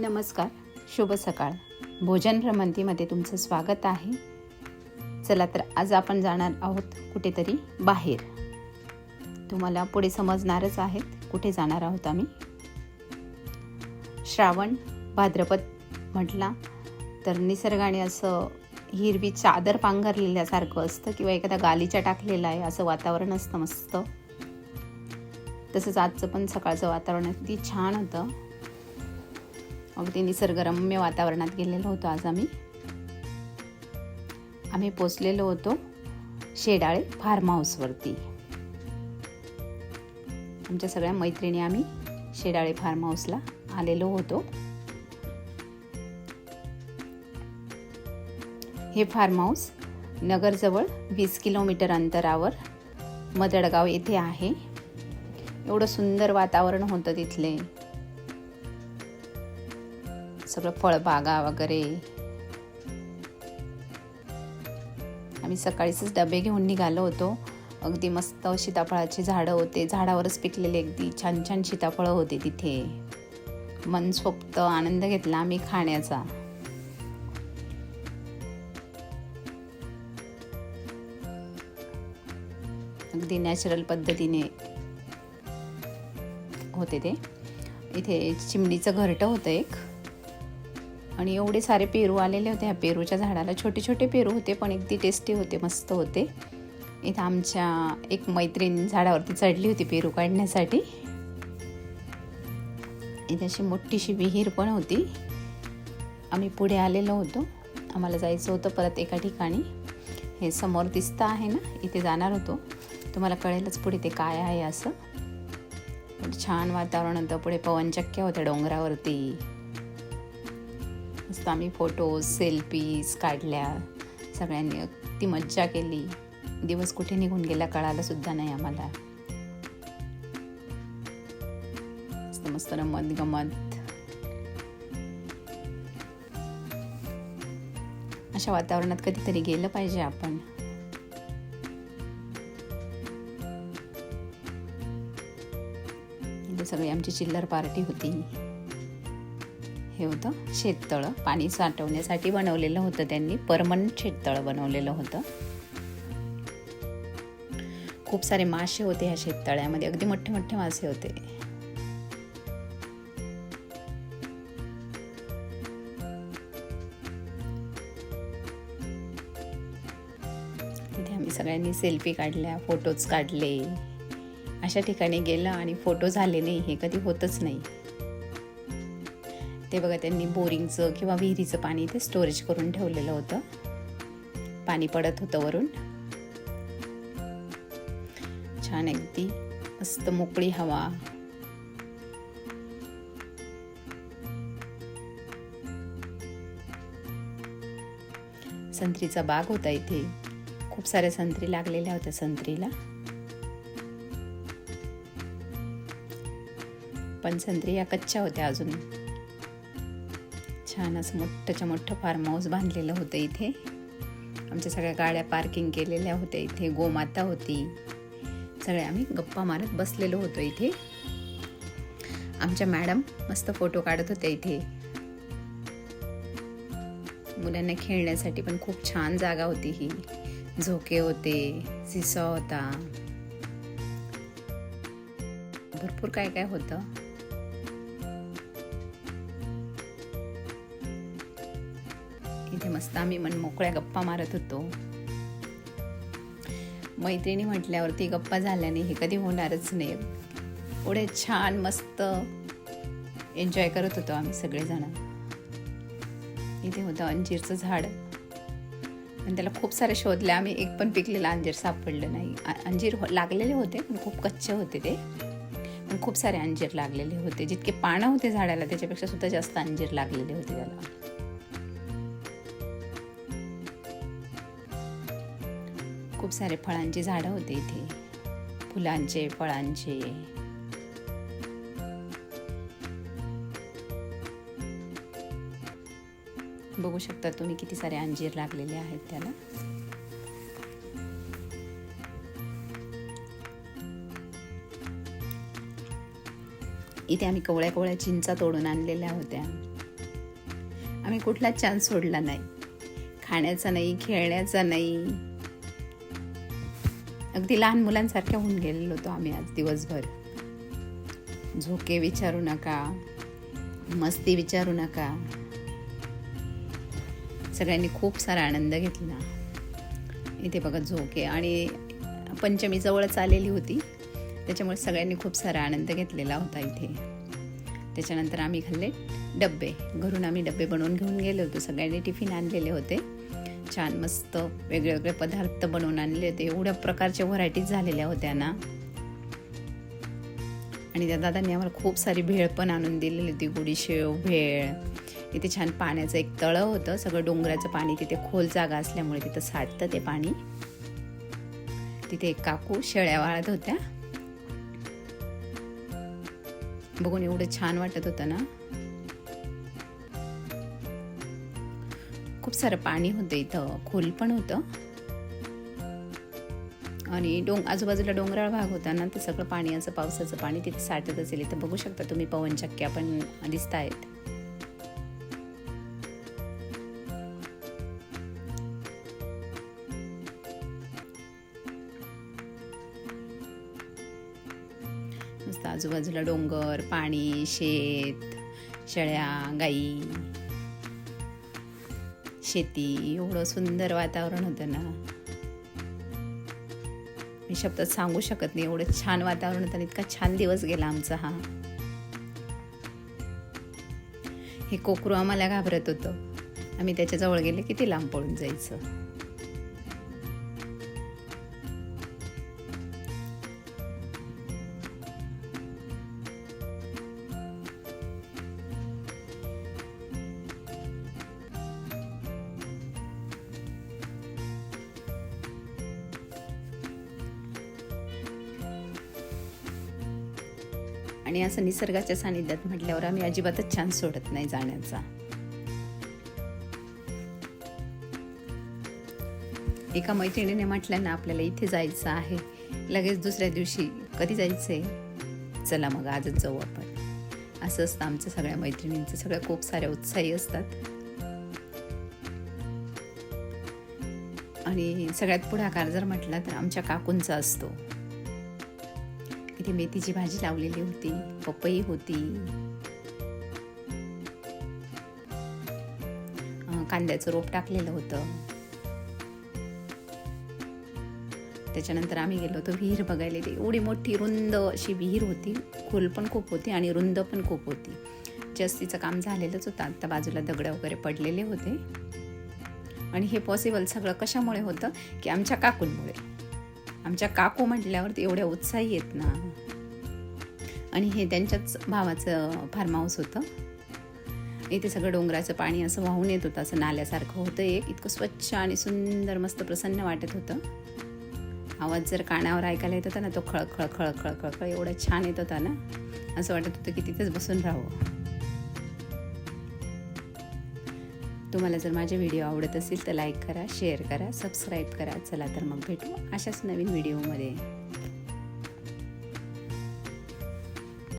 नमस्कार शुभ सकाळ. भोजन भ्रमंतीमध्ये तुमचं स्वागत आहे. चला तर आज आपण जाणार आहोत कुठेतरी बाहेर. तुम्हाला पुढे समजणारच आहेत कुठे जाणार आहोत आम्ही. श्रावण भाद्रपद म्हटला तर निसर्गाने असं हिरवी चादर पांघरलेल्यासारखं असतं किंवा एखादा गालीचा टाकलेला आहे असं वातावरण असतं मस्त. तसंच आजचं पण सकाळचं वातावरण अगदी छान होतं. अगदी निसर्गरम्य वातावरणात गेलेलो होतो आज आम्ही. आम्ही पोचलेलो होतो शेडाळे फार्म हाऊसवरती. आमच्या सगळ्या मैत्रिणी आम्ही शेडाळे फार्म हाऊसला आलेलो होतो. हे फार्म हाऊस नगरजवळ वीस किलोमीटर अंतरावर मदडगाव येथे आहे. एवढं सुंदर वातावरण होतं तिथले. सगळं फळबागा वगैरे. आम्ही सकाळीच डबे घेऊन निघालो होतो. अगदी मस्त सीताफळाची झाडं होते. झाडावरच पिकलेले अगदी छान छान सीताफळं होते तिथे. मनसोक्त आनंद घेतला आम्ही खाण्याचा. अगदी नॅचरल पद्धतीने होते ते. इथे चिमणीचं घरटं होतं एक. आणि एवढे सारे पेरू आलेले होते. ह्या पेरूच्या झाडाला छोटे छोटे पेरू होते पण अगदी टेस्टी होते मस्त होते. इथं आमच्या एक मैत्रीण झाडावरती चढली होती पेरू काढण्यासाठी. इथे अशी मोठीशी विहीर पण होती. आम्ही पुढे आलेलो होतो. आम्हाला जायचं होतं परत एका ठिकाणी. हे समोर दिसतं आहे ना? इथे जाणार होतो. तुम्हाला कळेलच पुढे ते काय आहे असं. छान वातावरण होतं. पुढे पवनचक्क्या होत्या डोंगरावरती. मस्त आम्ही फोटोज सेल्फीज काढल्या. सगळ्यांनी ती मज्जा केली. दिवस कुठे निघून गेला कळालंसुद्धा नाही आम्हाला. मस्त मस्त रमत गमत. अशा वातावरणात कधीतरी गेलं पाहिजे आपण. सगळी आमची चिल्लर पार्टी होती. हे होतं. शेततळं. पाणी साठवण्यासाठी बनवलेलं होतं त्यांनी. परमनंट शेततळं बनवलेलं होतं. खूप सारे मासे होते ह्या शेततळ्यामध्ये. अगदी मोठे मोठे मासे होते. तिथे आम्ही सगळ्यांनी सेल्फी काढल्या फोटोज काढले. अशा ठिकाणी गेलं आणि फोटो झाले नाही. हे कधी होतच नाही. ते बघा त्यांनी बोरिंगचं किंवा विहिरीचं पाणी ते स्टोरेज करून ठेवलेलं होतं. पाणी पडत होतं वरून. छान अगदी मस्त मोकळी हवा. संत्रीचा बाग होता इथे. खूप साऱ्या संत्री लागलेल्या होत्या संत्रीला. पण संत्री या कच्च्या होत्या अजून. छान असं मोठंच्या मोठं फार्म हाऊस बांधलेलं होतं इथे. आमच्या सगळ्या गाड्या पार्किंग केलेल्या होत्या इथे. गोमाता होती. सगळे आम्ही गप्पा मारत बसलेलो होतो इथे. आमच्या मॅडम मस्त फोटो काढत होत्या इथे. मुलांना खेळण्यासाठी पण खूप छान जागा होती ही. झोके होते सिसॉ होता. भरपूर काय काय होतं. इथे मस्त आम्ही मन मोकळ्या गप्पा मारत होतो. मैत्रिणी म्हटल्यावरती गप्पा झाल्याने हे कधी होणारच नाही. एवढे छान मस्त एन्जॉय करत होतो आम्ही सगळेजण. इथे होतं अंजीरचं झाड. आणि त्याला खूप सारे शोधले. आम्ही एक पण पिकलेलं अंजीर सापडलं नाही. अंजीर हो लागलेले होते पण खूप कच्चे होते ते. पण खूप सारे अंजीर लागलेले होते. जितके पानं होते झाडाला त्याच्यापेक्षा सुद्धा जास्त अंजीर लागलेले होते त्याला. खूप सारे फळांची झाडं होते इथे. फुलांचे फळांचे. बघू शकता तुम्ही किती सारे अंजीर लागलेले आहेत त्याला. इथे आम्ही कवळ्या कवळ्या चिंचा तोडून आणलेल्या होत्या. आम्ही कुठलाच चान्स सोडला नाही. खाण्याचा नाही खेळण्याचा नाही. अगदी लहान मुलांसारख्या होऊन गेलेलो होतो आम्ही आज दिवसभर. झोके विचारू नका मस्ती विचारू नका. सगळ्यांनी खूप सारा आनंद घेतला. इथे बघा झोके आणि पंचमी जवळच आलेली होती. त्याच्यामुळे सगळ्यांनी खूप सारा आनंद घेतलेला होता इथे. त्याच्यानंतर आम्ही खाल्ले डब्बे. घरून आम्ही डब्बे बनवून घेऊन गेलो होतो. सगळ्यांनी टिफिन आणलेले होते. छान मस्त वेगळे वेगळे पदार्थ बनवून आणले होते. एवढ्या प्रकारच्या व्हरायटीज झालेल्या होत्या ना. आणि त्या दादांनी आम्हाला खूप सारी भेळ पण आणून दिलेली होती. गुडीशेव भेळ. इथे छान पाण्याचं एक तळं होतं. सगळं डोंगराचं पाणी तिथे खोल जागा असल्यामुळे तिथं साठतं ते पाणी. तिथे एक काकू शेळ्या वाळत होत्या. बघून एवढं छान वाटत होतं ना. खूप सारं पाणी होतं इथं. खोल पण होतं. आणि डोंग आजूबाजूला डोंगराळ भाग होता ना ते सगळं पाणी असं पावसाचं पाणी तिथे साठत असेल. इथं बघू शकता तुम्ही पवनचक्क्या पण दिसत आहेत मस्त आजूबाजूला डोंगर पाणी शेत शेळ्या गाई. शेती एवढं सुंदर वातावरण होतं ना. मी शब्दात सांगू शकत नाही एवढं छान वातावरण होतं आणि इतका छान दिवस गेला आमचा हा. हे कोकरू आम्हाला घाबरत होतं. आम्ही त्याच्याजवळ गेले किती लांब पळून जायचं. आणि असं निसर्गाच्या सानिध्यात म्हटल्यावर आम्ही अजिबातच छान सोडत नाही जाण्याचा. एका मैत्रिणीने म्हटलं ना आपल्याला इथे जायचं आहे. लगेच दुसऱ्या दिवशी कधी जायचंय? चला मग आजच जाऊ आपण. असं असतं आमच्या सगळ्या मैत्रिणींचं. सगळ्या खूप साऱ्या उत्साही असतात. आणि सगळ्यात पुढाकार जर म्हटला तर आमच्या काकूंचा असतो. इथे मेथीची भाजी लावलेली होती पपई होती. कांद्याचं रोप टाकलेलं होतं. त्याच्यानंतर आम्ही गेलो होतो विहीर बघायला. ती एवढी मोठी रुंद अशी विहीर होती. खोल पण खूप होती आणि रुंद पण खूप होती. जास्तीचं काम झालेलंच होतं. आत्ता बाजूला दगड वगैरे पडलेले होते. आणि हे पॉसिबल सगळं कशामुळे होतं? की आमच्या काकूंमुळे. आमच्या काकू म्हटल्यावर एवढ्या उत्साही आहेत ना. आणि हे त्यांच्याच भावाचं फार्म हाऊस होतं. इथे सगळं डोंगराचं पाणी असं वाहून येत होतं असं नाल्यासारखं होतं एक इतकं स्वच्छ आणि सुंदर मस्त प्रसन्न वाटत होतं. आवाज जर कानावर ऐकायला येत होता ना तो खळ खळ खळ खळ खळ खळ एवढा छान येत होता ना. असं वाटत होतं की तिथेच बसून राहावं. तुम्हाला जर माझे व्हिडिओ आवडत असेल तर लाईक करा शेअर करा सबस्क्राईब करा. चला तर मग भेटू अशाच नवीन व्हिडिओमध्ये.